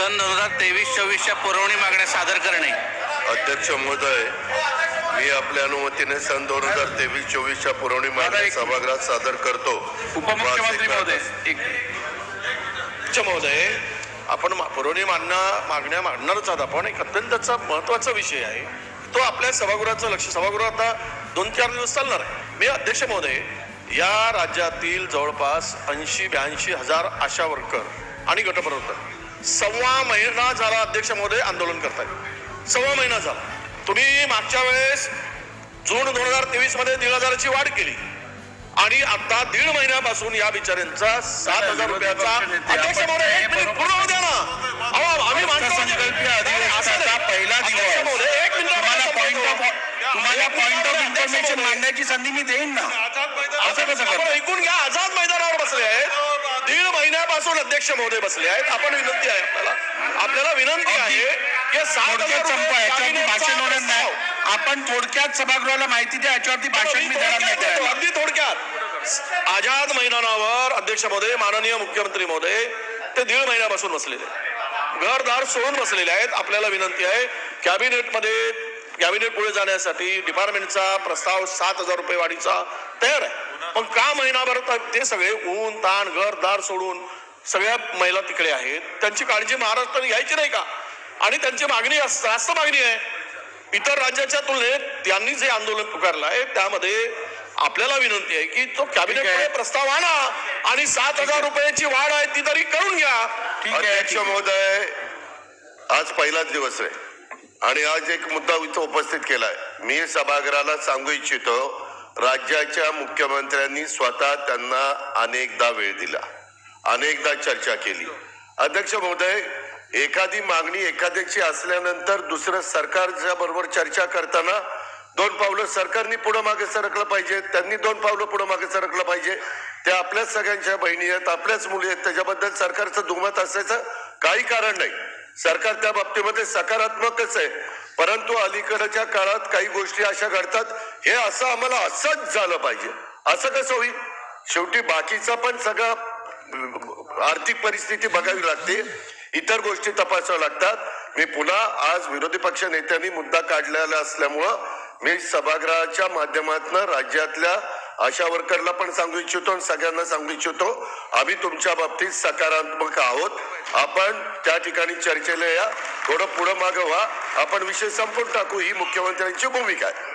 सन दोन हजार तेवीस चोवीसच्या पुरवणी मागण्या सादर करणे. अध्यक्ष महोदय मी आपल्या अनुमतीने सन दोन हजार तेवीस चोवीसच्या पुरवणी मागण्या एक- सभागृहात सादर करतो. उपमुख्यमंत्री महोदय अध्यक्ष महोदय आपण मा- पुरवणी मागण्या मागण्या मांडणारच आहोत आपण. एक अत्यंतचा महत्त्वाचा विषय आहे. तो आपल्या सभागृहाचं लक्ष सभागृह आता दोन चार दिवस चालणार आहे. मी अध्यक्ष महोदय या राज्यातील जवळपास ऐंशी ब्याऐंशी हजार आशा वर्कर आणि गटप्रवर्तक. सव्वा महिना झाला अध्यक्ष महोदय आंदोलन करतायत सव्वा महिना झाला तुम्ही मागच्या वेळेस जून दोन हजार तेवीसमध्ये दीड हजाराची वाढ केली आणि आता दीड महिन्यापासून या बिचाऱ्यांचा सात हजार रुपयाचा अध्यक्ष महोदय एक मिनिट पूर्ण होऊ द्या ना अहो, आम्ही. पहिला दिवस. एक मिनिट तुम्हाला पॉइंट ऑफ इन्फॉर्मेशन. मांडण्याची संधी मी देईन ना असं कसं? ऐकून घ्या आझाद महिन्यापासून अध्यक्ष महोदय बसले आहेत. आपण विनंती आहे आपल्याला. आपल्याला विनंती आहे की सात हजार. आपण थोडक्यात सभागृहाला माहिती द्या याच्यावरती भाषण मी देणार नाही. अगदी थोडक्यात. आझाद मैदानावर अध्यक्ष महोदय माननीय मुख्यमंत्री महोदय ते दीड महिन्यापासून बसलेले घरदार सोडून बसलेले आहेत. आपल्याला विनंती आहे कॅबिनेटमध्ये कॅबिनेट पुढे जाण्यासाठी डिपार्टमेंटचा प्रस्ताव सात हजार रुपये वाढीचा तयार आहे. पण का महिनाभर ते सगळे ऊन ताण घरदार सोडून सगळ्या महिला तिकडे आहेत. त्यांची काळजी महाराष्ट्राने घ्यायची नाही का? आणि त्यांची मागणी जास्त मागणी आहे. इतर राज्याच्या तुलनेत त्यांनी जे आंदोलन पुकारलं आहे त्यामध्ये आपल्याला विनंती आहे की तो कॅबिनेटमध्ये प्रस्ताव आणा आणि सात हजार रुपयाची वाढ आहे ती तरी करून घ्या. अध्यक्ष महोदय. आज पहिलाच दिवस आहे. आणि आज एक मुद्दा इथं उपस्थित केलाय. मी सभागृहाला सांगू इच्छितो राज्याच्या मुख्यमंत्र्यांनी स्वतः त्यांना अनेकदा वेळ दिला अनेकदा चर्चा केली. अध्यक्ष महोदय एखादी मागणी एखाद्याची असल्यानंतर दुसरं सरकारच्या बरोबर चर्चा करताना दोन पावलं सरकारने पुढे मागे सरकलं पाहिजे त्यांनी दोन पावलं पुढे मागे सरकलं पाहिजे. त्या आपल्याच सगळ्यांच्या बहिणी आहेत आपल्याच मुली आहेत त्याच्याबद्दल सरकारचं दुमत असायचं काही कारण नाही. सरकार त्या बाबतीमध्ये सकारात्मकच आहे. परंतु अलीकडच्या काळात काही गोष्टी अशा घडतात हे असं आम्हाला असंच झालं पाहिजे. असं कसं होईल? शेवटी बाकीचा पण सगळा आर्थिक परिस्थिती बघावी लागते. इतर गोष्टी तपासाव्या लागतात. मी पुन्हा आज विरोधी पक्ष नेत्यांनी मुद्दा काढलेला असल्यामुळं मी सभागृहाच्या माध्यमातून राज्यातल्या आशा वर्करला पण सांगू इच्छितो आणि सगळ्यांना सांगू इच्छितो. आम्ही तुमच्या बाबतीत सकारात्मक आहोत. आपण त्या ठिकाणी चर्चेला या. थोडं पुढं मागं व्हा. आपण विषय संपून टाकू. ही मुख्यमंत्र्यांची भूमिका आहे.